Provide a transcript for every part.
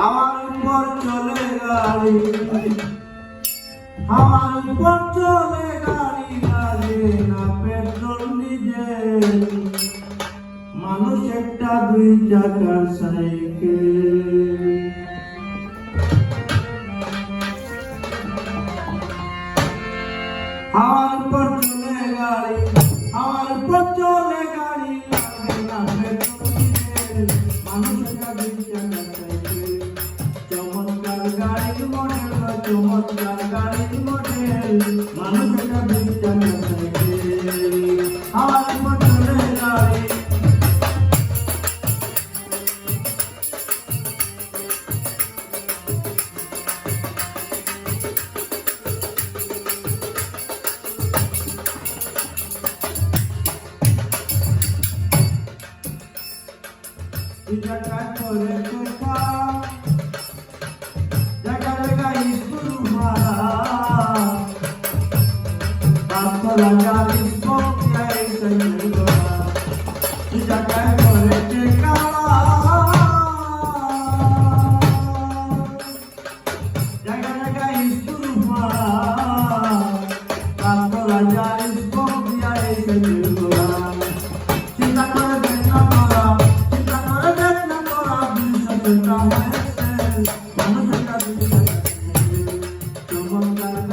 আমার উপর চলে গাড়ি আমার উপর চলে গাড়ি লাগে না পেট্রোল ডিজেল। মানুষ একটা দুই চাকার সাইকেল। আমার উপর চলে গাড়ি, আমার উপর চমৎকার গাড়ির মডেল বা চমৎকার গাড়ির মডেল মানুষ একটা দুই চাকার সাইকেল আমার উপর চলে গাড়ি জায়গা করে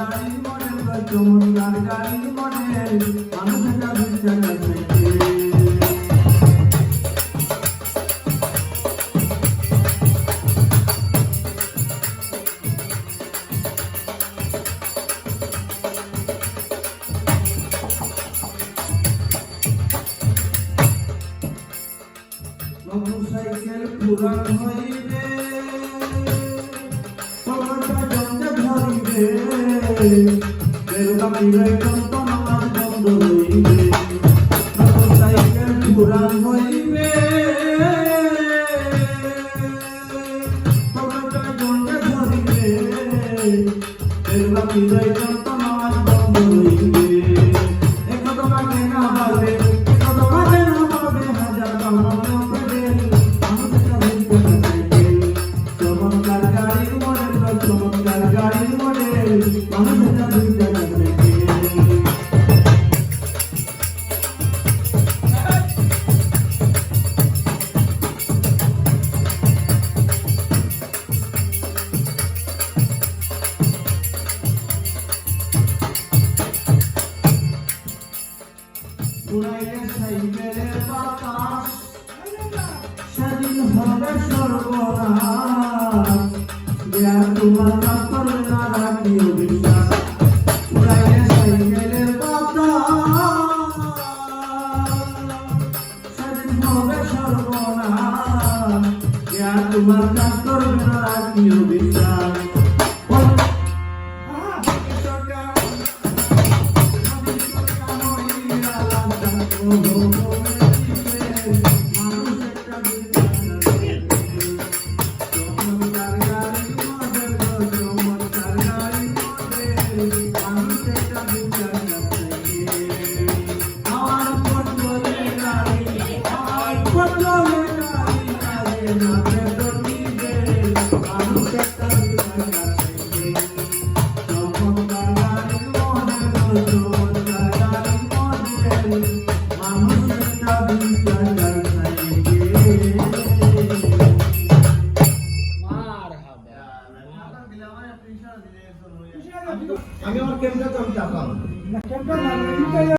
I'm মোটরসাইকেল পুরান হইবে তোমারটা জমতে ধরিবে বেলকা পিরাই কন্তন আমার বন্ধ হইবে মোটরসাইকেল পুরান হইবে তোমারটা জমতে ধরিবে বেলকা পিরাই কন্তন আমার বন্ধ হইবে একদম আগে না পারবে একদম আগে না পারবে হাজার কামড়ে পেডেল আমাদের কাছে সাইকেল চমৎকার গাড়ির মডেল, চমৎকার গাড়ির মডেল আমাদের কাছে উড়াইলে সাইকেলের বাতাস সেদিন হবে সর্বনাশ। তোমার করবে না রাখি বিশ্বাস উড়াইলে সাইকেলের বাতাস সেদিন হবে সর্বনাশ। তোমার করবে না রাখি বিশ্বাস। আমি আমার ক্যামেরা তো আমি টাকা